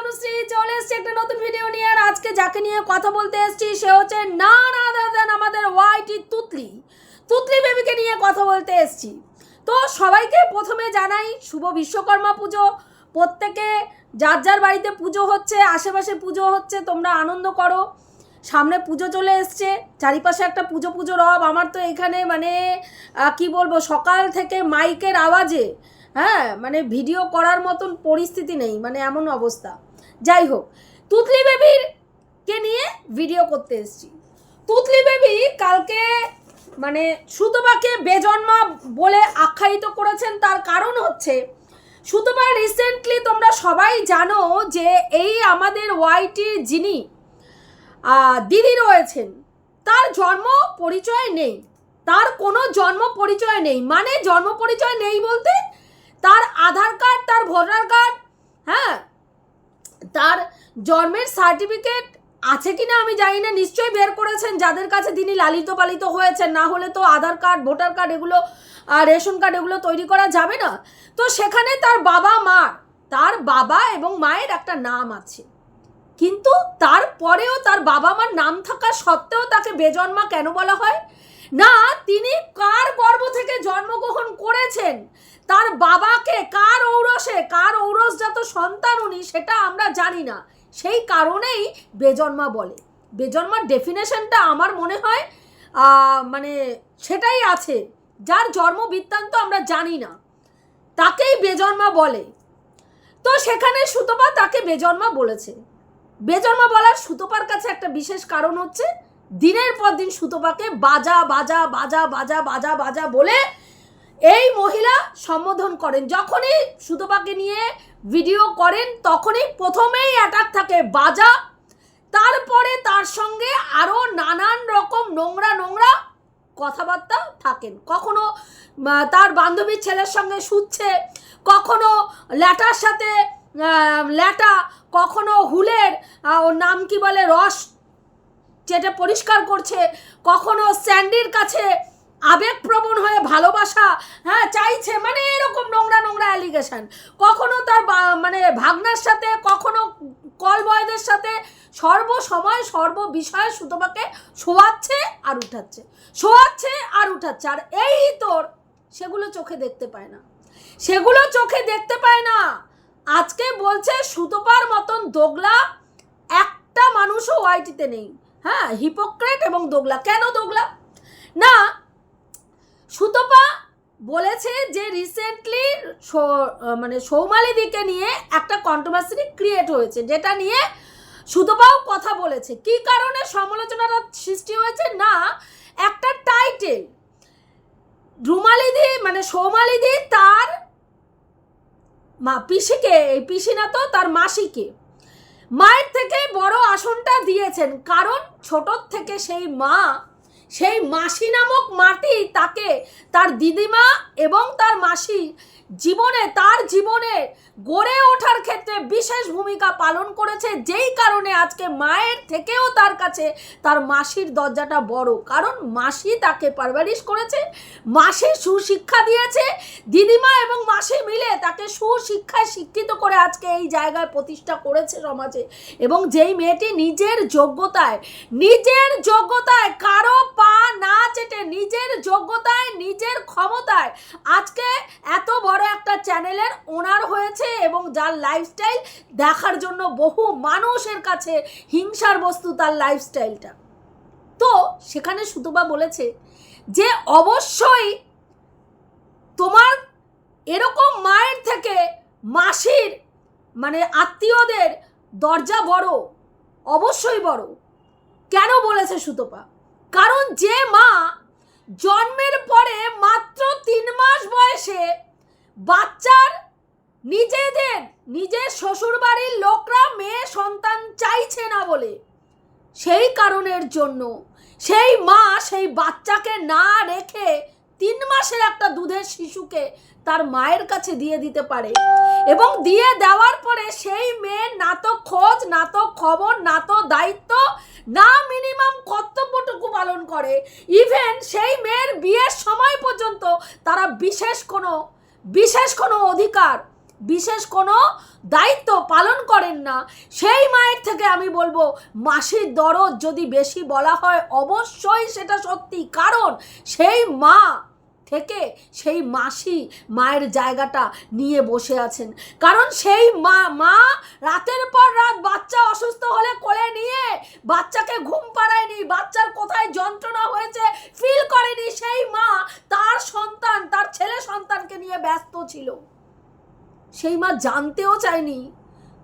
তনুশ্রী চলে এসেছি একটা নতুন ভিডিও নিয়ে। আর আজকে যাকে নিয়ে কথা বলতে এসেছি, সে হচ্ছে না না দাদা আমাদের ওয়াইটি তুতলি। তুতলি বেবিকে নিয়ে কথা বলতে এসেছি। তো সবাইকে প্রথমে জানাই, শুভ বিশ্বকর্মা পুজো। প্রত্যেকে যার যার বাড়িতে পুজো হচ্ছে, আশেপাশে পুজো হচ্ছে, তোমরা আনন্দ করো। সামনে পুজো চলে এসছে। চারিপাশে একটা পুজো পুজো রব আমার তো এখানে মানে কি বলব, সকাল থেকে মাইকের আওয়াজে হ্যাঁ মানে ভিডিও করার মতন পরিস্থিতি নেই। মানে এমন অবস্থা। যাই হোক, তুতলি বেবির কে নিয়ে ভিডিও করতে এসেছি। তুতলি বেবি কালকে মানে সুতপাকে বেজন্মা বলে আখ্যায়িত করেছেন, তার কারণ হচ্ছে সুতপা রিসেন্টলি তোমরা সবাই জানো যে এই আমাদের ওয়াইটির যিনি দিদি রয়েছেন, তার জন্ম পরিচয় নেই। তার কোনো জন্ম পরিচয় নেই। মানে জন্ম পরিচয় নেই বলতে তার আধার কার্ড, তার ভোটার কার্ড হ্যাঁ তার জন্মের সার্টিফিকেট আছে কিনা আমি জানি না, নিশ্চয়ই বের করেছেন। যাদের কাছে তিনি লালিত পালিত হয়েছেন, না হলে তো আধার কার্ড, ভোটার কার্ড এগুলো আর রেশন কার্ড এগুলো তৈরি করা যাবে না। তো সেখানে তার বাবা মার, তার বাবা এবং মায়ের একটা নাম আছে। কিন্তু তারপরেও তার বাবা মার নাম থাকা সত্ত্বেও তাকে বেজন্মা কেন বলা হয়? না, তিনি কার গর্ভ থেকে জন্মগ্রহণ করেছেন? তার বাবাকে কার ঔরসে, কার ঔরসজাত সন্তান উনি সেটা আমরা জানি না। সেই কারণেই বেজন্মা বলে। বেজন্মার ডেফিনেশনটা আমার মনে হয় মানে সেটাই আছে। যার জন্ম বৃত্তান্ত আমরা জানি না। তাকেই বেজন্মা বলে। তো সেখানে সুতপা তাকে বেজন্মা বলেছে। বেজন্মা বলার সুতপার কাছে একটা বিশেষ কারণ হচ্ছে দিনের পর দিন সুতপাকে বাজা বাজা বাজা বাজা বাজা বাজা বলে এই মহিলা সম্বোধন করেন। যখনই সুতপাকে নিয়ে ভিডিও করেন, তখনই প্রথমেই অ্যাটাক থাকে বাজা। তারপরে তার সঙ্গে আরও নানান রকম নোংরা নোংরা কথাবার্তা থাকেন। কখনো তার বান্ধবীর ছেলের সঙ্গে শুচ্ছে, কখনো ল্যাটার সাথে ল্যাটা, কখনো হুলের নাম কি বলে, রস যেটা পরিষ্কার করছে, কখনো স্যান্ডির কাছে আবেগপ্রবণ হয়ে ভালোবাসা হ্যাঁ চাইছে মানে এরকম নোংরা নোংরা অ্যালিগেশন কখনো তার মানে ভাগনার সাথে, কখনো কল বয়দের সাথে সর্বসময় সর্ব বিষয়ে সুতপাকে শোয়াচ্ছে আর উঠাচ্ছে। শোয়াচ্ছে আর উঠাচ্ছে। আর এই তোর, সেগুলো চোখে দেখতে পায় না। সেগুলো চোখে দেখতে পায় না। আজকে বলছে সুতপার মতন দোগলা একটা মানুষও ওয়াইটিতে নেই। হ্যাঁ হিপোক্রেট এবং দোগলা। কেন দোগলা? না, সুতপা বলেছে যে রিসেন্টলি মানে সৌমালিদিকে নিয়ে একটা কন্ট্রোভার্সি ক্রিয়েট হয়েছে, যেটা নিয়ে সুতপাও কথা বলেছে। কি কারণে সমালোচনাটা সৃষ্টি হয়েছে? না, একটা টাইটেল রুমালিদি মানে সৌমালিদি তার মা, পিসিকে, এই পিসি না তো তার মাসিকে। মায়ের থেকে বড় আসনটা দিয়েছেন। কারণ ছোটোর থেকে সেই মা সেই মাসি নামক মাটি তাকে তার দিদিমা এবং তার মাসি জীবনে, তার জীবনে গড়ে ওঠার ক্ষেত্রে বিশেষ ভূমিকা পালন করেছে। যেই কারণে আজকে মায়ের থেকেও তার কাছে তার মাসির দরজাটা বড়। কারণ মাসি তাকে পারভারিশ করেছে, মাসি সুশিক্ষা দিয়েছে, দিদিমা এবং মাসি মিলে তাকে সুশিক্ষায় শিক্ষিত করে আজকে এই জায়গায় প্রতিষ্ঠা করেছে সমাজে। এবং যেই মেয়েটি নিজের যোগ্যতায় নিজের যোগ্যতায় কারও পা না চেটে নিজের যোগ্যতায়, নিজের ক্ষমতায়। আজকে এত বড় একটা চ্যানেলের ওনার হয়েছে এবং যার লাইফস্টাইল দেখার জন্য বহু মানুষের কাছে হিংসার বস্তু তার লাইফস্টাইলটা তো সেখানে সুতবা বলেছে যে, অবশ্যই তোমার এরকম মায়ের থেকে মাসির মানে আত্মীয়দের দরজা বড়, অবশ্যই বড়। কেন বলেছে সুতপা? কারণ যে মা জন্মের পরে মাত্র তিন মাস বয়সে বাচ্চার নিজেদের, নিজের শ্বশুরবাড়ির লোকরা মেয়ে সন্তান চাইছে না বলে। সেই কারণের জন্য সেই মা সেই বাচ্চাকে না রেখে তিন মাসের একটা দুধের শিশুকে তার মায়ের কাছে দিয়ে দিতে পারে এবং দিয়ে দেওয়ার পরে সেই মেয়ের না তো খোঁজ না তো খবর না তো দায়িত্ব না মিনিমাম কর্তব্যটুকু পালন করে। ইভেন সেই মেয়ের বিয়ের সময় পর্যন্ত তারা বিশেষ কোনো বিশেষ কোনো অধিকার, বিশেষ কোনো দায়িত্ব পালন করেন না। সেই মায়ের থেকে আমি বলব, মাসির দরদ যদি বেশি বলা হয়, অবশ্যই সেটা সত্যি। কারণ সেই মা থেকে সেই মাসি মায়ের জায়গাটা নিয়ে বসে আছেন। কারণ সেই মা মা রাতের পর রাত বাচ্চা অসুস্থ হলে কোলে নিয়ে বাচ্চাকে ঘুম পাড়ায়নি, বাচ্চার কোথায় যন্ত্রণা হয়েছে ফিল করেনি, সেই মা তার সন্তান, তার ছেলে সন্তানকে নিয়ে ব্যস্ত ছিল। সেই মা জানতেও চায়নি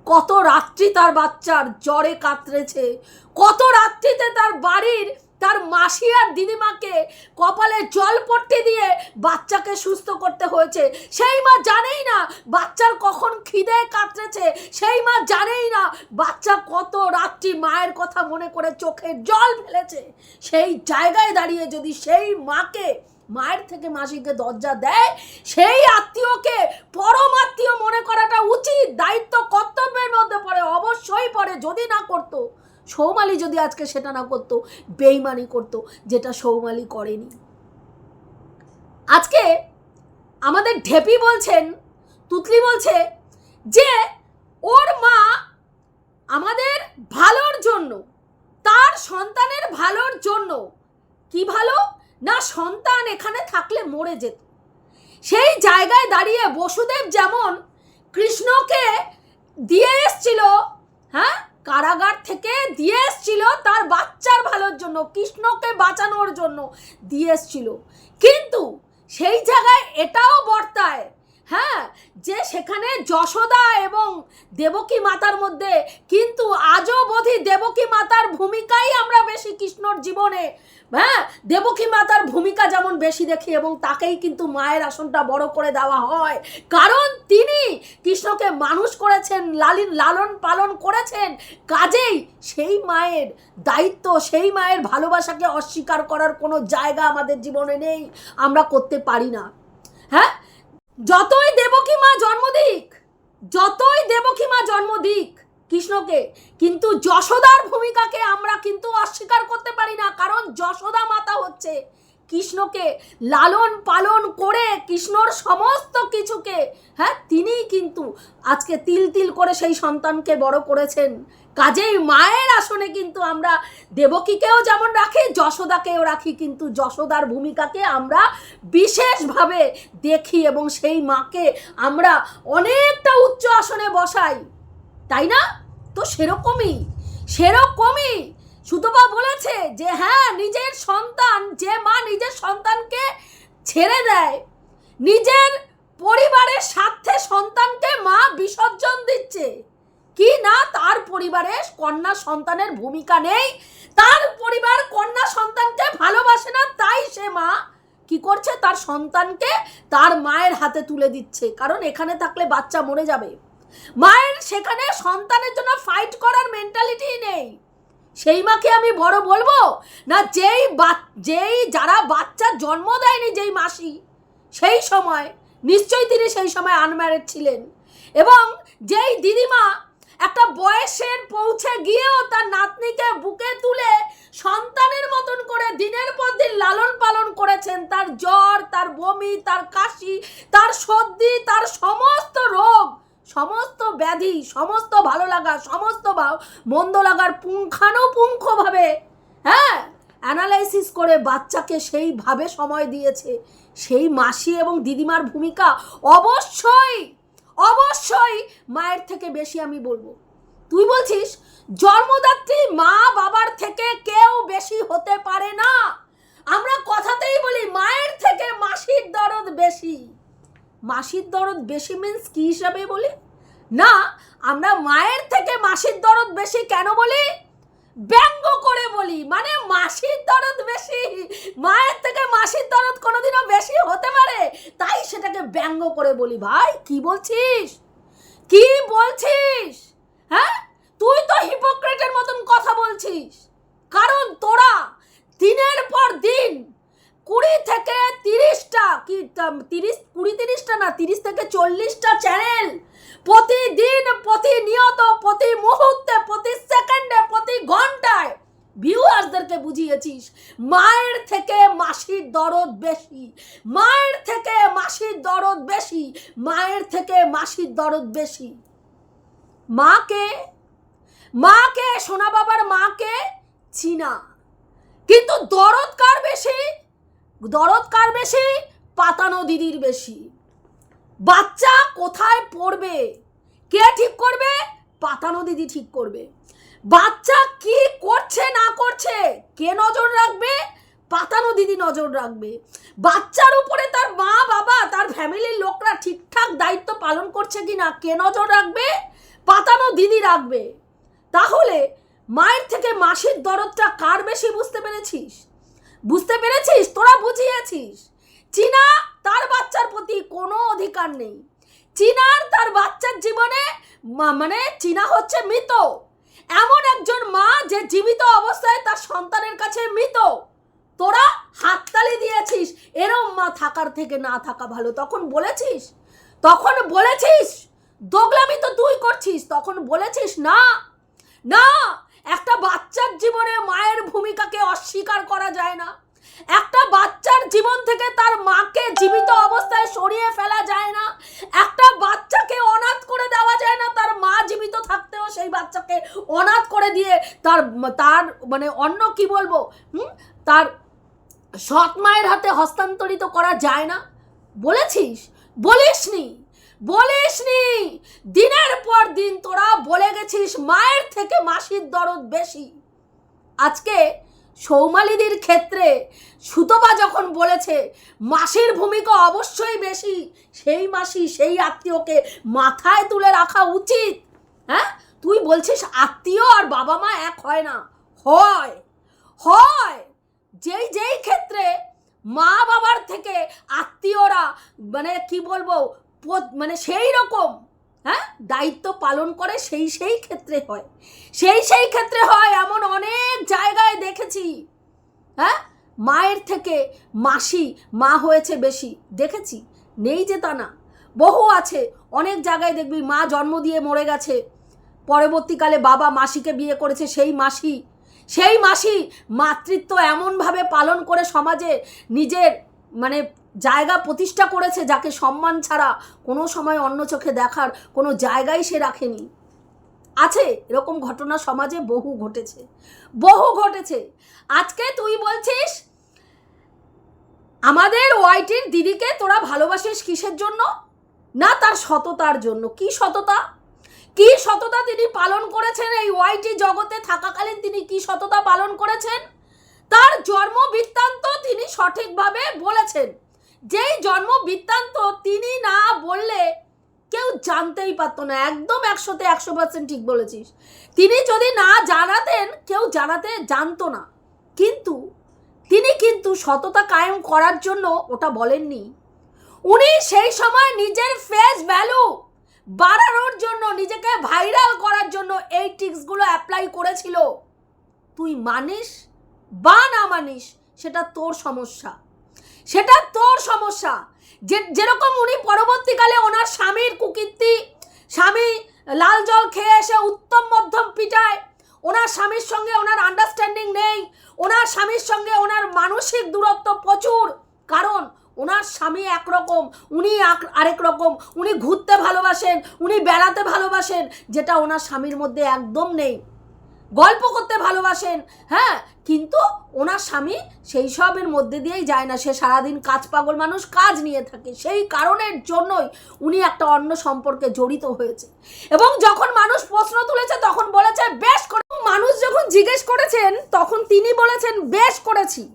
কত রাত্রি তার বাচ্চার জ্বরে কাতরেছে, কত রাত্রিতে তার বাড়ির তার মাসি আর দিদিমাকে কপালে জল পট্টি দিয়ে বাচ্চাকে সুস্থ করতে হয়েছে। সেই মা জানেই না বাচ্চার কখন খিদে কাতরেছে সেই মা জানেই না বাচ্চা কত রাত্রি মায়ের কথা মনে করে চোখে জল ফেলেছে। সেই জায়গায় দাঁড়িয়ে যদি সেই মাকে, মায়ের থেকে মাসিকে দরজা দেয়, সেই আত্মীয়কে পরম আত্মীয় মনে করাটা উচিত। দায়িত্ব কর্তব্যের মধ্যে পড়ে, অবশ্যই পড়ে, যদি না করতো। সৌমালি যদি আজকে সেটা না করতো, বেইমানি করতো, যেটা সৌমালি করেনি। আজকে আমাদের ঢেপি বলছেন, তুতলি বলছে যে ওর মা আমাদের ভালোর জন্য, তার সন্তানের ভালোর জন্য, কি ভালো? না সন্তান এখানে থাকলে মরে যেত। সেই জায়গায় দাঁড়িয়ে বসুদেব যেমন কৃষ্ণকে দিয়ে এসছিল হ্যাঁ? কারাগার থেকে দিয়ে এসছিল তার বাচ্চার ভালোর জন্য, কৃষ্ণকে বাঁচানোর জন্য দিয়ে এসছিল। কিন্তু সেই জায়গায় এটাও বর্তায় হ্যাঁ যে সেখানে যশোদা এবং দেবকী মাতার মধ্যে, কিন্তু আজও বোধি দেবকী মাতার ভূমিকাই আমরা বেশি কৃষ্ণর জীবনে। হ্যাঁ দেবকী মাতার ভূমিকা যেমন বেশি দেখি এবং তাকেই কিন্তু মায়ের আসনটা বড় করে দেওয়া হয়। কারণ তিনি কৃষ্ণকে মানুষ করেছেন, লালিন লালন পালন করেছেন, কাজেই সেই মায়ের দায়িত্ব, সেই মায়ের ভালোবাসাকে অস্বীকার করার কোনো জায়গা আমাদের জীবনে নেই। আমরা করতে পারি না। হ্যাঁ যতই দেবকী মা জন্ম দিক, যতই দেবকী মা জন্ম দিক কৃষ্ণকে, কিন্তু যশোদার ভূমিকাকে আমরা কিন্তু অস্বীকার করতে পারি না, কারণ যশোদা মাতা হচ্ছে কৃষ্ণকে লালন পালন করে কৃষ্ণর সমস্ত কিছুকে হ্যাঁ তিনিই কিন্তু আজকে তিল তিল করে সেই সন্তানকে বড় করেছেন। কাজেই মায়ের আসনে কিন্তু আমরা দেবকীকেও যেমন রাখি, যশোদাকেও রাখি, কিন্তু যশোদার ভূমিকাকে আমরা বিশেষভাবে দেখি এবং সেই মাকে আমরা অনেকটা উচ্চ আসনে বসাই। তাই না? তো সেরকমই সেরকমই সুতপা বলেছে যে হ্যাঁ নিজের সন্তান, যে মা নিজের সন্তানকে ছেড়ে দেয়, নিজের পরিবারের স্বার্থে সন্তানকে মা বিসর্জন দিচ্ছে। কি না তার পরিবারে কন্যা সন্তানের ভূমিকা নেই? তার পরিবার কন্যা সন্তানকে ভালোবাসে না, তাই সে মা কি করছে? তার সন্তানকে তার মায়ের হাতে তুলে দিচ্ছে। কারণ এখানে থাকলে বাচ্চা মরে যাবে। মায়ের সেখানে সন্তানের জন্য ফাইট করার মেন্টালিটি নেই। সেই মাকে আমি বড় বলব না, যেই যেই যারা বাচ্চার জন্ম দেয়নি, যেই মাসি, সেই সময়, নিশ্চয়ই তিনি সেই সময় আনম্যারিড ছিলেন। এবং যেই দিদিমা একটা বয়সের পৌঁছে গিয়েও তার নাতনিকে বুকে তুলে সন্তানের মতন করে দিনের পর দিন লালন পালন করেছেন। তার জ্বর, তার বমি, তার কাশি, তার সর্দি, তার সমস্ত রোগ, সমস্ত ব্যাধি, সমস্ত ভালো লাগা, সমস্ত মন্দ লাগার পুঙ্খানুপুঙ্খভাবে হ্যাঁ অ্যানালাইসিস করে বাচ্চাকে সেইভাবে সময় দিয়েছে। সেই মাসি এবং দিদিমার ভূমিকা অবশ্যই অবশ্যই মায়ের থেকে বেশি আমি বলব। তুই বলছিস, জন্মদাত্রী মা বাবার থেকে কেউ বেশি হতে পারে না। আমরা কথাতেই বলি মায়ের থেকে মাসির দরদ বেশি। মাসির দরদ বেশি মিন্স কি হিসাবে বলি? না, আমরা মায়ের থেকে মাসির দরদ বেশি কেন বলি? ব্যঙ্গ করে বলি মানে মাসির দরদ বেশি, মায়ের থেকে মাসির দরদ কোনোদিনও বেশি হতে পারে, তাই সেটাকে ব্যঙ্গ করে বলি। ভাই, কি বলছিস? কি বলছিস? হ্যাঁ? তুই তো হিপোক্রেটের মতন কথা বলছিস। কারণ তোরা দিনের পর দিন কুড়ি থেকে তিরিশটা কি তিরিশ, কুড়ি তিরিশটা না, তিরিশ থেকে চল্লিশটা চ্যানেল প্রতিদিন, প্রতিনিয়ত, প্রতি মুহূর্তে, প্রতি সেকেন্ডে, প্রতি ঘন্টায় ভিউয়ার্সদেরকে বুঝিয়েছিস। মায়ের থেকে মাসির দরদ বেশি, মায়ের থেকে মাসির দরদ বেশি, মায়ের থেকে মাসির দরদ বেশি। মাকে মাকে, সোনা বাবার মাকে চিনা, কিন্তু দরদ কার বেশি? দরদ কার বেশি? পাতানো দিদির বেশি। বাচ্চা কোথায় পড়বে? কে ঠিক করবে? পাতানো দিদি ঠিক করবে। বাচ্চা কি করছে, না করছে, কে নজর রাখবে? পাতানো দিদি নজর রাখবে। বাচ্চার উপরে তার মা, বাবা, তার ফ্যামিলির লোকরা ঠিকঠাক দায়িত্ব পালন করছে কি না, কে নজর রাখবে? পাতানো দিদি রাখবে। তাহলে মায়ের থেকে মাসির দরদটা কার বেশি বুঝতে পেরেছিস? বুঝতে পেরেছিস? তোরা বুঝিয়েছিস। চীনা তার বাচ্চার প্রতি কোনো অধিকার নেই। চীনার তার বাচ্চার জীবনে মানে চীনা হচ্ছে মৃত। এমন একজন মা যে জীবিত অবস্থায় তার সন্তানের কাছে মৃত। তোরা হাততালি দিয়েছিস। এরম মা থাকার থেকে না থাকা ভালো। তখন বলেছিস? তখন বলেছিস? দোগলামি তো তুই করছিস। তখন বলেছিস, না না একটা বাচ্চার জীবনে মায়ের ভূমিকাকে অস্বীকার করা যায় না। একটা বাচ্চার জীবন থেকে তার মাকে জীবিত অবস্থায় সরিয়ে ফেলা যায় না। একটা বাচ্চাকে অনাথ করে দেওয়া যায় না, তার মা জীবিত থাকতেও সেই বাচ্চাকে অনাথ করে দিয়ে তার তার মানে অন্য কি বলব? হুম? তার সৎ মায়ের হাতে হস্তান্তরিত করা যায় না। বলেছিস? বলিসনি? বলিসনি? দিনের পর দিন তোরা বলে গেছিস মায়ের থেকে মাসির দরদ বেশি। আজকে সৌমালিদির ক্ষেত্রে সুতপা যখন বলেছে, মাসির ভূমিকা অবশ্যই বেশি, সেই মাসি সেই আত্মীয়কে মাথায় তুলে রাখা উচিত। হ্যাঁ? তুই বলছিস আত্মীয় আর বাবা মা এক হয় না। হয়। হয়। যেই যেই ক্ষেত্রে মা বাবার থেকে আত্মীয়রা মানে কি বলব মানে সেই রকম হ্যাঁ? দায়িত্ব পালন করে সেই সেই ক্ষেত্রে হয়। সেই সেই ক্ষেত্রে হয় এমন অনেক জায়গায় দেখেছি হ্যাঁ? মায়ের থেকে মাসি, মা হয়েছে বেশি, দেখেছি? নেই যে তা না। বহু আছে, অনেক জায়গায় দেখবি মা জন্ম দিয়ে মরে গেছে। পরবর্তীকালে বাবা মাসিকে বিয়ে করেছে সেই মাসি। সেই মাসি মাতৃত্ব এমনভাবে পালন করে সমাজে নিজের মানে জায়গা প্রতিষ্ঠা করেছে যাকে সম্মান ছাড়া কোনো সময় অন্য চোখে দেখার কোনো জায়গাই সে রাখেনি। আছে, এরকম ঘটনা সমাজে বহু ঘটেছে। বহু ঘটেছে। আজকে তুই বলছিস, আমাদের ওয়াইটির দিদিকে তোরা ভালোবাসিস কিসের জন্য? না তার সততার জন্য। কি সততা? কি সততা তিনি পালন করেছেন এই ওয়াইটি জগতে? থাকাকালীন তিনি কি সততা পালন করেছেন? তার জন্ম বৃত্তান্ত তিনি সঠিকভাবে বলেছেন। যেই জন্ম বৃত্তান্ত তিনি না বললে কেউ জানতেই পারতো না, একদম একশোতে একশো পার্সেন্ট ঠিক বলেছিস। তিনি যদি না জানাতেন, কেউ জানাতে জানতো না। কিন্তু তিনি কিন্তু সততা কায়েম করার জন্য ওটা বলেননি। উনি সেই সময় নিজের ফেস ভ্যালু বাড়ানোর জন্য, নিজেকে ভাইরাল করার জন্য এই টিক্সগুলো অ্যাপ্লাই করেছিল। তুই মানিস? বা না মানিস, সেটা তোর সমস্যা। সেটা তোর সমস্যা। যে, যেরকম উনি পরবর্তীকালে ওনার স্বামীর কুকীর্তি, স্বামী লাল জল খেয়ে এসে উত্তম মধ্যম পিটায়, ওনার স্বামীর সঙ্গে ওনার আন্ডারস্ট্যান্ডিং নেই, ওনার স্বামীর সঙ্গে ওনার মানসিক দূরত্ব প্রচুর। কারণ ওনার স্বামী একরকম, উনি আরেক রকম, উনি ঘুরতে ভালোবাসেন, উনি বেড়াতে ভালোবাসেন, যেটা ওনার স্বামীর মধ্যে একদম নেই। গল্প করতে ভালোবাসেন হ্যাঁ? কিন্তু ওনার স্বামী সেই সবের মধ্যে দিয়েই যায় না। সে সারাদিন কাজ পাগল মানুষ কাজ নিয়ে থাকে। সেই কারণের জন্যই উনি একটা অন্য সম্পর্কে জড়িত হয়েছে। এবং যখন মানুষ প্রশ্ন তুলেছে, তখন বলেছে, বেশ করে মানুষ যখন জিজ্ঞেস করেছেন, তখন তিনি বলেছেন, বেশ করেছি।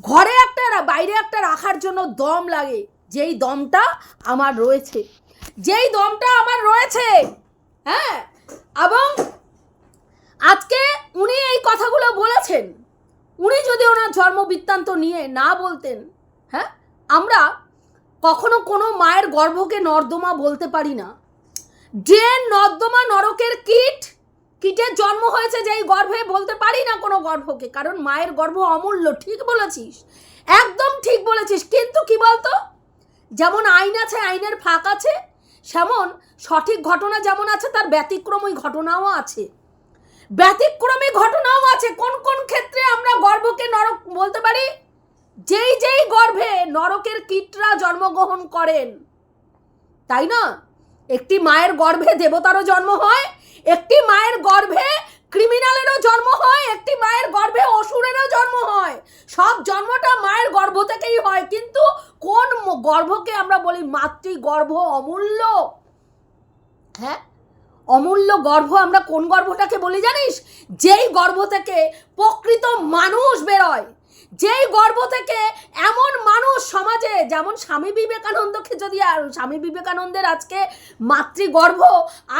ঘরে একটা বাইরে একটা রাখার জন্য দম লাগে। যেই দমটা আমার রয়েছে। যেই দমটা আমার রয়েছে হ্যাঁ? এবং আজকে উনি এই কথাগুলো বলেছেন। উনি যদি ওনার জন্ম বৃত্তান্ত নিয়ে না বলতেন হ্যাঁ? আমরা কখনো কোনো মায়ের গর্ভকে নর্দমা বলতে পারি না। ড্রেন নর্দমা নরকের কীট, কীটের জন্ম হয়েছে যেই গর্ভে বলতে পারি না কোনো গর্ভকে, কারণ মায়ের গর্ভ অমূল্য, ঠিক বলেছিস। একদম ঠিক বলেছিস, কিন্তু কি বলতো? যেমন আইন আছে, আইনের ফাঁক আছে, সেমন সঠিক ঘটনা যেমন আছে, তার ব্যতিক্রমী ঘটনাও আছে। ব্যতিক্রমী ঘটনাও আছে। কোন কোন ক্ষেত্রে আমরা গর্ভকে নরক বলতে পারি? যেই যেই গর্ভে নরকের কীটরা জন্মগ্রহণ করেন, তাই না? একটি মায়ের গর্ভে দেবতারও জন্ম হয়, একটি মায়ের গর্ভে ক্রিমিনালেরও জন্ম হয়, একটি মায়ের গর্ভে অসুরেরও জন্ম হয়। সব জন্মটা মায়ের গর্ভ থেকেই হয়, কিন্তু কোন গর্ভকে আমরা বলি মাতৃ গর্ভ অমূল্য? হ্যাঁ? অমূল্য গর্ভ, আমরা কোন গর্ভটাকে বলি জানিস? যেই গর্ভ থেকে প্রকৃত মানুষ বেরোয়, যেই গর্ব থেকে এমন মানুষ সমাজে, যেমন স্বামী বিবেকানন্দকে যদি আর, স্বামী বিবেকানন্দের আজকে মাতৃগর্ভ,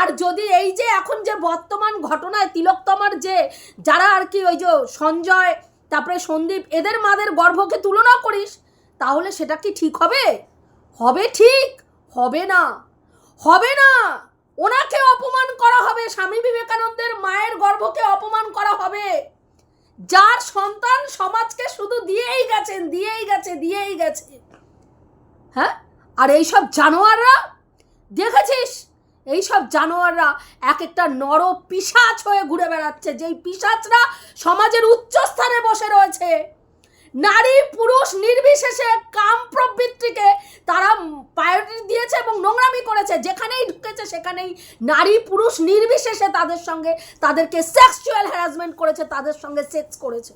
আর যদি এই যে এখন যে বর্তমান ঘটনায় তিলোত্তমার যে, যারা আর কি ওই যে সঞ্জয়, তারপরে সন্দীপ, এদের মাদের গর্ভকে তুলনা করিস, তাহলে সেটা কি ঠিক হবে? হবে ঠিক, হবে না হবে না। ওনাকে অপমান করা হবে, স্বামী বিবেকানন্দের মায়ের গর্ভকে অপমান করা হবে। যার সন্তান সমাজকে শুধু দিয়েই গেছেন, দিয়েই গেছে দিয়েই গেছে। হ্যাঁ? আর এইসব জানোয়াররা? দেখেছিস? এইসব জানোয়াররা এক একটা নর পিসাচ হয়ে ঘুরে বেড়াচ্ছে, যেই পিসাচরা সমাজের উচ্চস্থানে বসে রয়েছে। নারী পুরুষ নির্বিশেষে কাম প্রবৃত্তিকে তারা প্রায়োরিটি দিয়েছে এবং নোংরামি করেছে। যেখানেই ঢুকেছে, সেখানেই নারী পুরুষ নির্বিশেষে তাদের সঙ্গে তাদেরকে সেক্সুয়াল হ্যারাসমেন্ট করেছে, তাদের সঙ্গে সেক্স করেছে।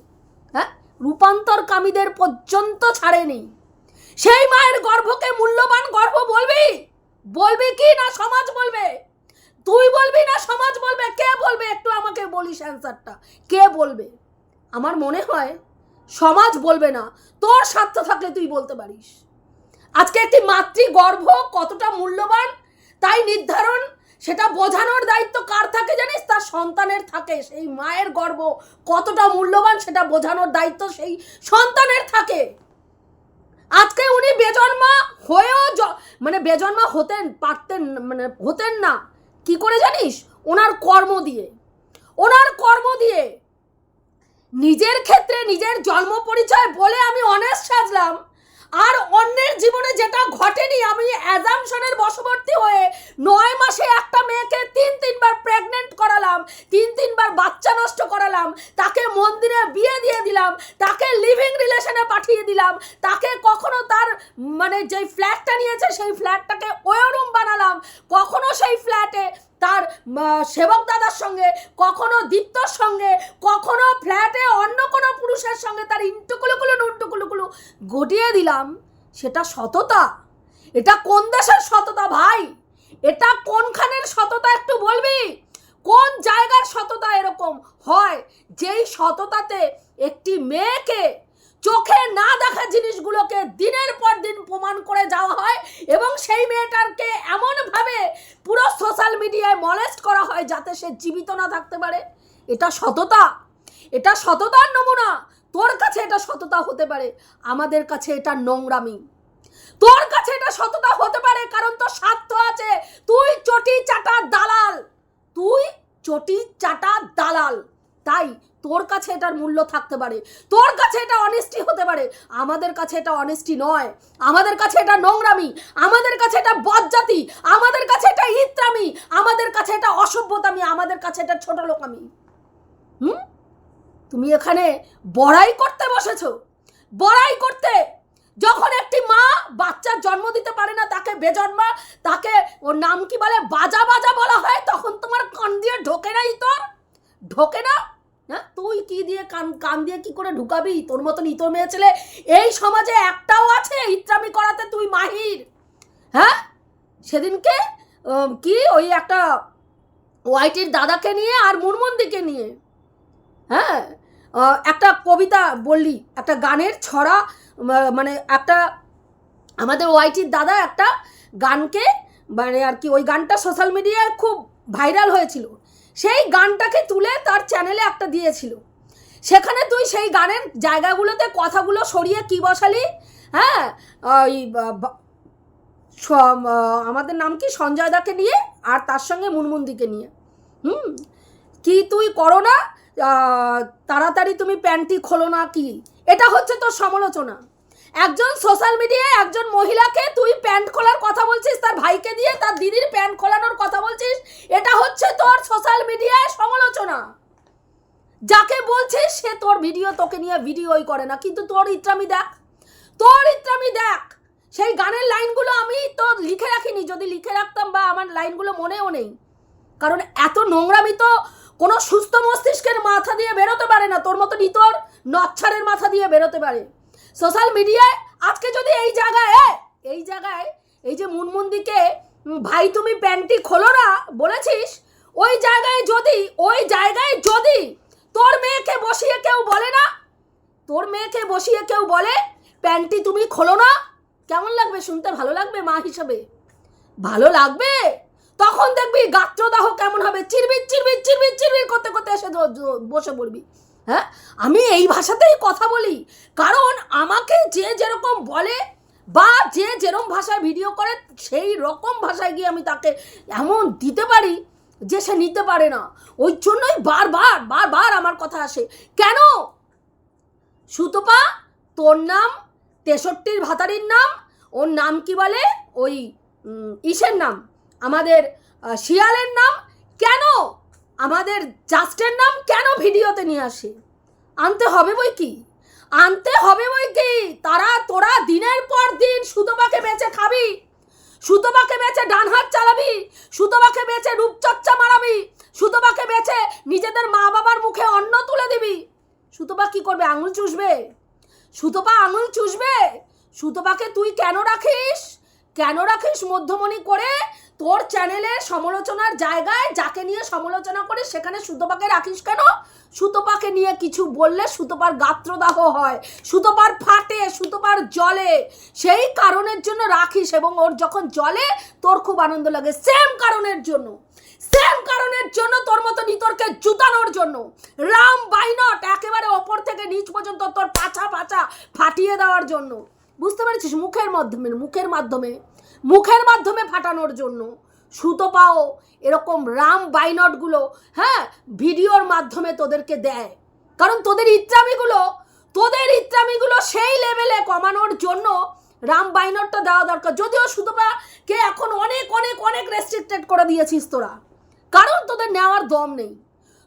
হ্যাঁ? রূপান্তরকামীদের পর্যন্ত ছাড়েনি। সেই মায়ের গর্ভকে মূল্যবান গর্ভ বলবি? বলবি কি না সমাজ বলবে? তুই বলবি না সমাজ বলবে? কে বলবে? একটু আমাকে বলিস অ্যান্সারটা কে বলবে? আমার মনে হয় সমাজ বলবে না। তোর স্বার্থ থাকলে তুই বলতে পারিস। আজকে একটি মাতৃ গর্ভ কতটা মূল্যবান, তাই নির্ধারণ, সেটা বোঝানোর দায়িত্ব কার থাকে জানিস? তার সন্তানের থাকে। সেই মায়ের গর্ভ কতটা মূল্যবান, সেটা বোঝানোর দায়িত্ব সেই সন্তানের থাকে। আজকে উনি বেজন্মা হয়েও মানে বেজন্মা হতেন, পারতেন মানে হতেন না। কি করে জানিস? ওনার কর্ম দিয়ে। ওনার কর্ম দিয়ে নিজের ক্ষেত্রে নিজের জন্ম পরিচয় বলে আমি অনেস্ট সাজলাম। আর অন্যের জীবনে যেটা ঘটেনি, আমি অ্যাজামশনের বশবর্তী হয়ে নয় মাসে একটা মেয়েকে তিন তিনবার প্রেগনেন্ট করালাম। তিন বাচ্চা নষ্ট করালাম, তাকে মন্দিরে বিয়ে দিয়ে দিলাম, তাকে লিভিং রিলেশনে পাঠিয়ে দিলাম, তাকে কখনো তার মানে যেই ফ্ল্যাটটা নিয়েছে সেই ফ্ল্যাটটাকে ওয়রুম বানালাম, কখনো সেই ফ্ল্যাটে তার সেবক দাদার সঙ্গে, কখনো দীপ্তর সঙ্গে, কখনো ফ্ল্যাটে অন্য কোনো পুরুষের সঙ্গে তার ইন্টুকুলুকুলু নুন্টুকুলুকুলু গটিয়ে দিলাম, সেটা সততা। এটা কোন দেশের সততা ভাই? এটা কোনখানের সততা একটু বলবি? কোন জায়গার সততা এরকম হয়? যেই সততাতে একটি মেয়েকে চোখে না দেখা জিনিসগুলোকে দিনের পর দিন প্রমাণ করে যাওয়া হয় এবং সেই মেয়েটাকে এমনভাবে পুরো সোশ্যাল মিডিয়ায় মলেস্ট করা হয় যাতে সে জীবিত না থাকতে পারে? এটা সততা। এটা সততার নমুনা। তোর কাছে এটা সততা হতে পারে। আমাদের কাছে এটা নোংরামি। তোর কাছে এটা সততা হতে পারে কারণ তোর স্বার্থ আছে। তুই চটি চাটা দালাল। তুই চটি চাটা দালাল। তাই তোর কাছে এটার মূল্য থাকতে পারে। তোর কাছে এটা অনেস্টি হতে পারে। আমাদের কাছে এটা অনেস্টি নয়। আমাদের কাছে এটা নোংরামি। আমাদের কাছে এটা বজ্জাতি আমাদের কাছে এটা ইত্রামি। আমাদের কাছে এটা অসভ্যতামি। আমাদের কাছে এটা ছোট লোকামি হুম? তুমি এখানে বড়াই করতে বসেছো। বড়াই করতে যখন একটি মা বাচ্চার জন্ম দিতে পারে না, তাকে বেজন্মা, তাকে ওর নাম কি বলে? বাজা বাজা বলা হয়, তখন তোমার কান দিয়ে ঢোকে নাই তোর? ঢোকে না? হ্যাঁ তুই কি দিয়ে কান কান দিয়ে কি করে ঢুকাবি? তোর মতন ইতর মেয়ে ছেলে এই সমাজে একটাও আছে, ইত্রামি করাতে তুই মাহির। হ্যাঁ? সেদিনকে কি ওই একটা ওয়াইটির দাদাকে নিয়ে আর মুনমন্দিকে নিয়ে হ্যাঁ? একটা কবিতা বললি, একটা গানের ছড়া মানে একটা আমাদের ওয়াইটির দাদা একটা গানকে মানে আর কি ওই গানটা সোশ্যাল মিডিয়ায় খুব ভাইরাল হয়েছিল। সেই গানটাকে তুলে তার চ্যানেলে একটা দিয়েছিল। সেখানে তুই সেই গানের জায়গাগুলোতে কথাগুলো সরিয়ে কি বসালি? হ্যাঁ ওই আমাদের নাম কি? সঞ্জয় দাকে নিয়ে আর তার সঙ্গে মুনমুন্দিকে নিয়ে। হুম, কি তুই করো না তাড়াতাড়ি তুমি প্যান্টি খোলো না কি? এটা হচ্ছে তোর সমালোচনা। একজন সোশ্যাল মিডিয়ায় একজন মহিলাকে তুই প্যান্ট খোলার কথা বলছিস, তার ভাইকে দিয়ে তার দিদির প্যান্ট খোলানোর কথা বলছিস, এটা হচ্ছে তোর সোশ্যাল মিডিয়ায় সমালোচনা। যাকে বলছিস, সে তোর ভিডিও তোকে নিয়ে ভিডিওই করে না, কিন্তু তোর ইত্রামি দেখ, তোর ইত্রামি দেখ। সেই গানের লাইনগুলো আমি তো লিখে রাখিনি, যদি লিখে রাখতাম বা আমার লাইনগুলো মনেও নেই। কারণ এত নোংরামি তো কোনো সুস্থ মস্তিষ্কের মাথা দিয়ে বেরোতে পারে না, তোর মতো নিতর নচ্ছারের মাথা দিয়ে বেরোতে পারে। সোশ্যাল মিডিয়ায় আজকে যদি এই জায়গায় এই জায়গায়, এই যে মুনমুন্দিকে ভাই তুমি প্যান্টটি খোলো না বলেছিস, ওই জায়গায় যদি, ওই জায়গায় যদি তোর মেয়েকে বসিয়ে কেউ বলে না, তোর মেয়েকে বসিয়ে কেউ বলে প্যান্টটি তুমি খোলো না, কেমন লাগবে শুনতে? ভালো লাগবে মা হিসাবে? ভালো লাগবে? তখন দেখবি গাত্রদাহ কেমন হবে? চিরবির চিরবির চিরবির চিরবির করতে করতে এসে বসে পড়বি। হ্যাঁ? আমি এই ভাষাতেই কথা বলি। কারণ আমাকে যে যেরকম বলে বা যে যেরকম ভাষায় ভিডিও করে, সেই রকম ভাষায় গিয়ে আমি তাকে এমন দিতে পারি যে সে নিতে পারে না। ওই জন্যই বারবার বারবার আমার কথা আসে। কেন? সুতপা, তোর নাম, তেষট্টির ভাতারির নাম, ওর নাম কি বলে? ওই ইসের নাম। আমাদের শিয়ালের নাম। কেন? আমাদের জাস্টের নাম কেন ভিডিওতে নিয়ে আসে? আনতে হবে বই কি? আনতে হবে বই কি? তারা তোরা দিনের পর দিন সুতপাকে বেঁচে খাবি, সুতপাকে বেচে ডান হাত চালাবি, সুতপাকে বেচে রূপচর্চা মারাবি, সুতপাকে বেচে নিজেদের মা বাবার মুখে অন্ন তুলে দিবি। সুতপা কি করবে? আঙুল চুষবে? সুতপা আঙুল চুষবে? সুতপাকে তুই কেন রাখিস? কেন রাখিস মধ্যমণি করে? তোর চ্যানেলে সমালোচনার জায়গায় যাকে নিয়ে সমালোচনা করে সেখানে সুতপাকে রাখিস কেন? সুতপাকে নিয়ে কিছু বললে সুতপার গাত্রদাহ হয়, সুতপার ফাটে, সুতপার জলে সেই কারণের জন্য রাখিস এবং ওর যখন জলে তোর খুব আনন্দ লাগে। সেম কারণের জন্য। সেম কারণের জন্য তোর মতো নিতরকে জুতানোর জন্য। রাম বাইনট একেবারে ওপর থেকে নিচ পর্যন্ত তোর পাছা পাছা ফাটিয়ে দেওয়ার জন্য। বুঝতে পেরেছিস? মুখের মাধ্যমে মুখের মাধ্যমে। মুখের মাধ্যমে ফাটানোর জন্য। সুতো পাও, এরকম রাম বাইনটগুলো হ্যাঁ ভিডিওর মাধ্যমে তোদেরকে দেয়। কারণ তোদের ইত্রামিগুলো তোদের ইত্রামিগুলো সেই লেভেলে কমানোর জন্য রাম বাইনটটা দেওয়া দরকার। যদিও সুতো সুতোপাকে এখন অনেক অনেক অনেক রেস্ট্রিক্টেড করে দিয়েছিস তোরা। কারণ তোদের নেওয়ার দম নেই।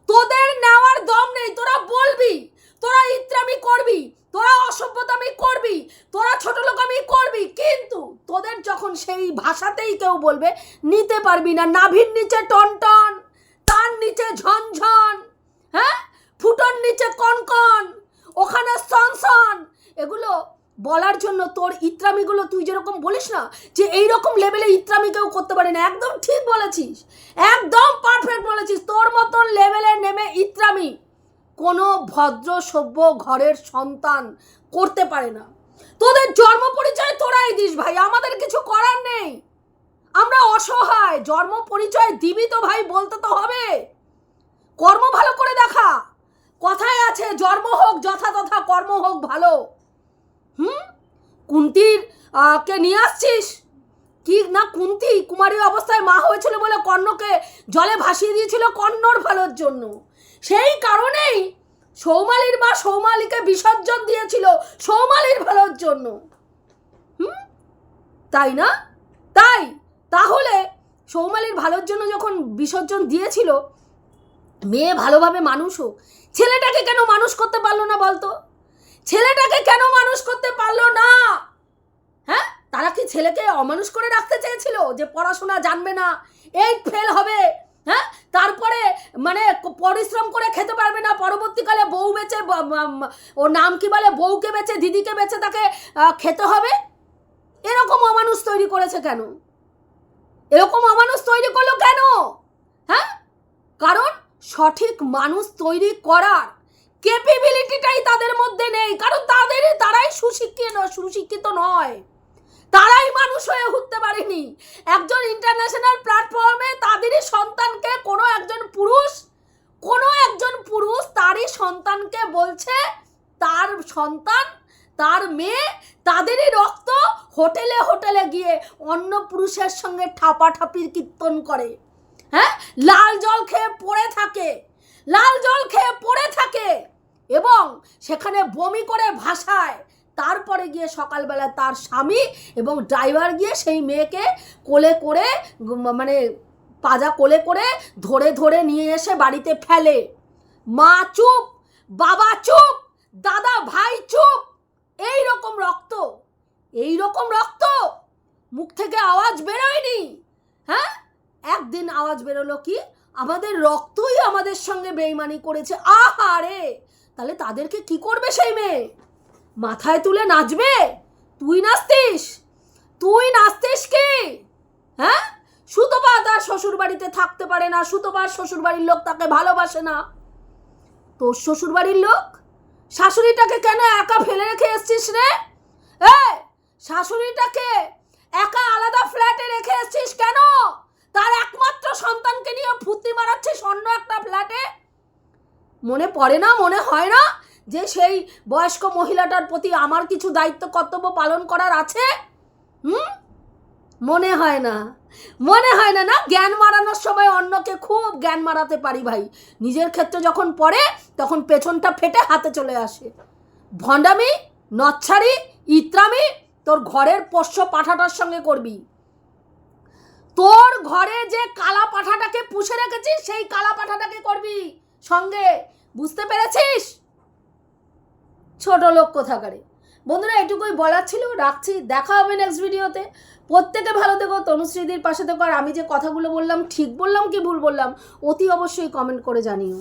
তোদের নেওয়ার দম নেই, তোরা বলবি, তোরা ইত্রামি করবি তোরা অসভ্যতামি করবি, তোরা ছোট লোকামি করবি, কিন্তু তোদের যখন সেই ভাষাতেই কেউ বলবে, নিতে পারবি না, নাভির নিচে টনটন, তার নিচে ঝনঝন হ্যাঁ? ফুটোর নিচে কনকন, ওখানে সনসন। এগুলো বলার জন্য তোর ইত্রামিগুলো তুই যেরকম বলিস না, যে এই রকম লেভেলে ইত্রামি কেউ করতে পারে না। একদম ঠিক বলেছিস, একদম পারফেক্ট বলেছিস। তোর মতন লেভেলে নেমে ইত্রামি। কোনো ভদ্র সভ্য ঘরের সন্তান করতে পারে না। তোদের জন্ম পরিচয় তোরাই দিস ভাই, আমাদের কিছু করার নেই। আমরা অসহায়, জন্ম পরিচয় দিবি তো ভাই, বলতে তো হবে। কর্ম ভালো করে দেখা। কথায় আছে, জন্ম হোক যথাতথা কর্ম হোক ভালো। হুম? কুন্তির কে নিয়ে আসছিস? কি, না কুন্তি? কুমারী অবস্থায় মা হয়েছিল বলে কর্ণকে জলে ভাসিয়ে দিয়েছিল কর্ণর ভালোর জন্য। সেই কারণেই সৌমালির মা সৌমালিকে বিসর্জন দিয়েছিল সৌমালির ভালোর জন্য। হুম? তাই না? তাই! তাহলে সৌমালির ভালোর জন্য যখন বিসর্জন দিয়েছিল, মেয়ে ভালোভাবে মানুষ হোক, ছেলেটাকে কেন মানুষ করতে পারল না বলতো? ছেলেটাকে কেন মানুষ করতে পারল না? হ্যাঁ? তারা কি ছেলেকে অমানুষ করে রাখতে চেয়েছিল যে পড়াশোনা জানবে না? এইট ফেল হবে। হ্যাঁ? তারপরে মানে পরিশ্রম করে খেতে পারবে না। পরবর্তীকালে বউ বেচে ওর নাম কি বলে? বউকে বেচে, দিদিকে বেচে তাকে খেতে হবে? এরকম অমানুষ তৈরি করেছে কেন? এরকম অমানুষ তৈরি করল কেন? হ্যাঁ? কারণ সঠিক মানুষ তৈরি করার ক্যাপেবিলিটিটাই তাদের মধ্যে নেই। কারণ তাদের তারাই সুশিক্ষিত সুশিক্ষিত নয়। তারাই মানুষ হয়ে উঠতে পারেনি। একজন ইন্টারন্যাশনাল প্ল্যাটফর্মে তাদেরই সন্তানকে কোনো একজন পুরুষ, কোনো একজন পুরুষ তারই সন্তানকে বলছে, তার সন্তান, তার মেয়ে, তাদেরই রক্ত হোটেলে হোটেলে গিয়ে অন্য পুরুষের সঙ্গে ঠাপাঠাপির কীর্তন করে। হ্যাঁ? লাল জল খেয়ে পড়ে থাকে, লাল জল খেয়ে পড়ে থাকে এবং সেখানে বমি করে ভাসায়। তারপরে গিয়ে সকালবেলা তার স্বামী এবং ড্রাইভার গিয়ে সেই মেয়েকে কোলে করে মানে পাজা কোলে করে ধরে ধরে নিয়ে এসে বাড়িতে ফেলে। মা চুপ, বাবা চুপ, দাদা ভাই চুপ এই রকম রক্ত এই রকম রক্ত। মুখ থেকে আওয়াজ বেরোয়নি। হ্যাঁ? একদিন আওয়াজ বেরোলো কি? আমাদের রক্তই আমাদের সঙ্গে বেইমানি করেছে। আহারে! তাহলে তাদেরকে কি করবে সেই মেয়ে? মাথায় তুলে নাচবে? তুই নাচতিস? তুই নাচতিস কি? হ্যাঁ? সুতপা তার শ্বশুর বাড়িতে থাকতে পারে না সুতপার শ্বশুর বাড়ির লোক তাকে ভালোবাসে না। তোর শ্বশুর বাড়ির লোক? শাশুড়িটাকে কেন একা ফেলে রেখে এসছিস রে? এ শাশুড়িটাকে একা আলাদা ফ্ল্যাটে রেখে এসছিস কেন? তার একমাত্র সন্তানকে নিয়ে ফুর্তি মারাচ্ছিস অন্য একটা ফ্ল্যাটে? মনে পড়ে না? মনে হয় না? যে সেই বয়স্ক মহিলাটার প্রতি আমার কিছু দায়িত্ব, কর্তব্য পালন করার আছে? হুম? মনে হয় না। মনে হয় না না? জ্ঞান মারানোর সময় অন্যকে খুব জ্ঞান মারাতে পারি ভাই। নিজের ক্ষেত্রে যখন পড়ে, তখন পেছনটা ফেটে হাতে চলে আসে। ভণ্ডামি নচ্ছারি ইত্রামি, তোর ঘরের পোষ্য পাঠাটার সঙ্গে করবি। তোর ঘরে যে কালা পাঠাটাকে পুষে রেখেছিস, সেই কালা পাঠাটাকে করবি। সঙ্গে, বুঝতে পেরেছিস? ছোট লোক কোথাকারে বন্ধুরা, এটুকুই বলার ছিল। রাখছি। দেখা হবে নেক্সট ভিডিওতে প্রত্যেকে ভালো থেকো। তনুশ্রীদির পাশে থেকো। আর আমি যে কথাগুলো বললাম, ঠিক বললাম কি ভুল বললাম, অতি অবশ্যই কমেন্ট করে জানিও।